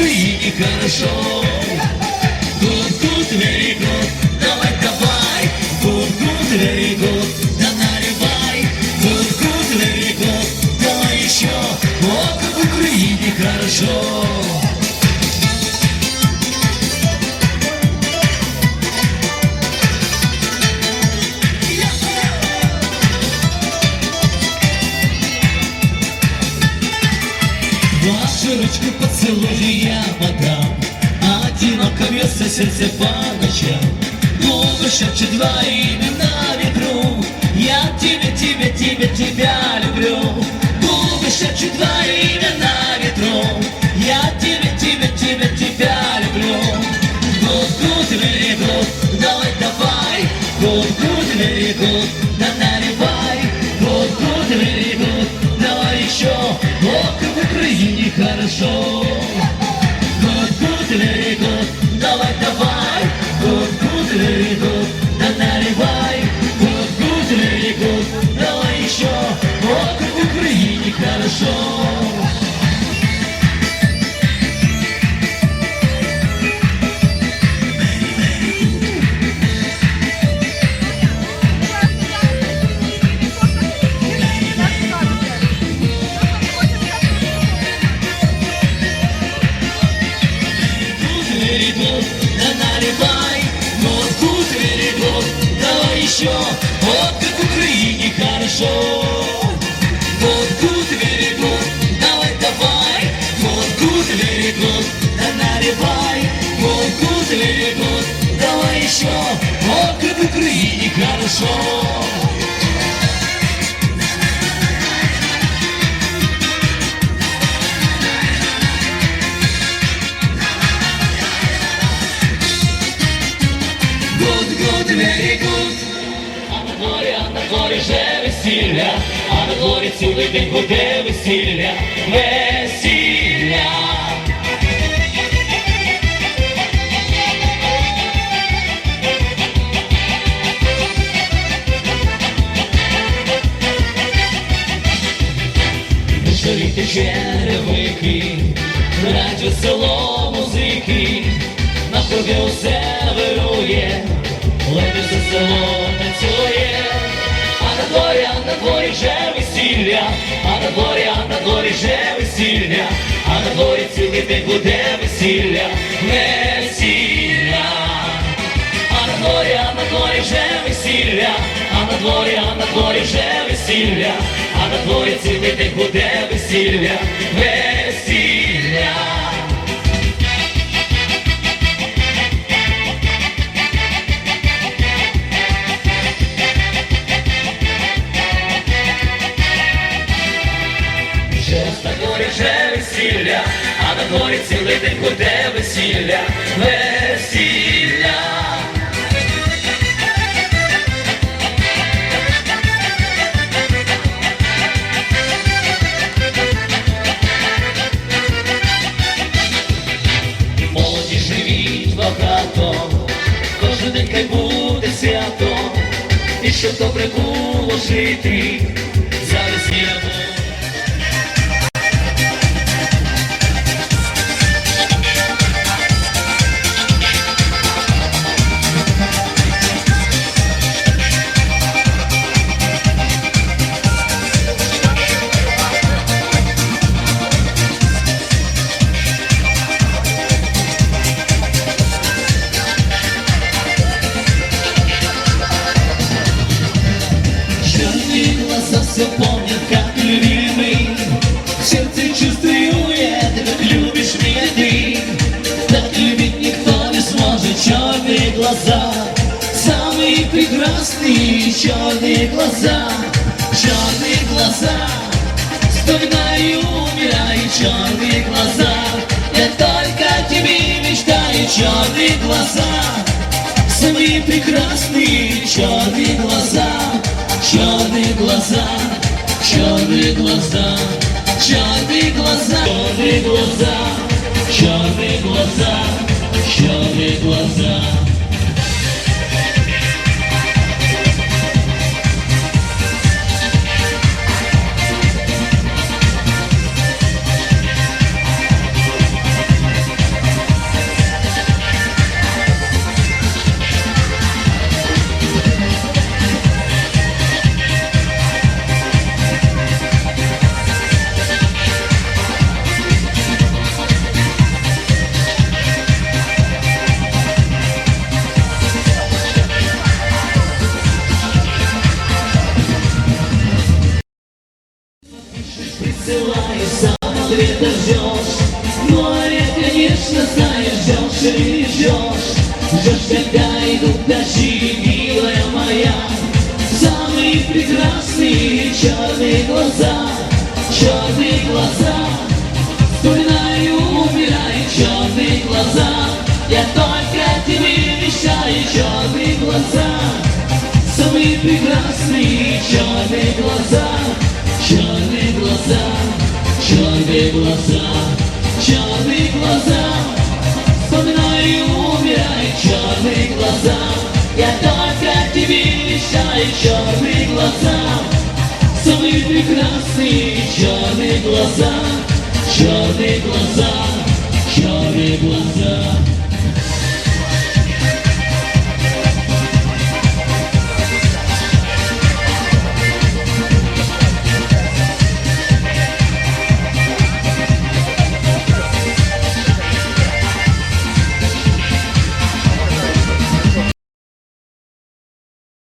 你已可。Я подам Одиноко бьется сердце по ночам. Губы шепчут два имена на ветру. Я тебя, тебя, тебя, тебя люблю. Губы шепчут два имена на ветру. Я тебя, тебя, тебя, тебя люблю. Good, good, very good, давай, давай. Good, good, very good, да наливай. Good, good, very good, давай еще. О, как в Украине хорошо Good, давай, давай good, да наливай good, давай еще О, как хорошо Good, давай еще Вот как Украине хорошо дворі вже весілля, а на дворі цілий день буде весілля, весілля. Черевики, радіо село музики, на круги усе вирує, ледве за село танцює, а на дворі, а на дворі вже весілля, а на дворі, а на дворі вже весілля, а на дворі цілий день буде весілля, весілля. А на дворі, а на дворі вже весілля, а на дворі, а на дворі вже весілля, а на дворі цілий день буде весілля. На дворі цілий день буде весілля, весілля. Молоді живіть багато, кожен день хай буде свято, і щоб добре було жити, черные глаза Самые прекрасные черные глаза Черные глаза. Вспоминаю, умираю, черные глаза. Я только тебе мечтаю, черные глаза. Самые прекрасные черные глаза Черные глаза, черные глаза, черные глаза, черные глаза, черные глаза, черные глаза. ждешь, ждешь, когда идут дожди, милая моя. Самые прекрасные черные глаза, черные глаза. сині черные глаза, черные глаза, черные глаза.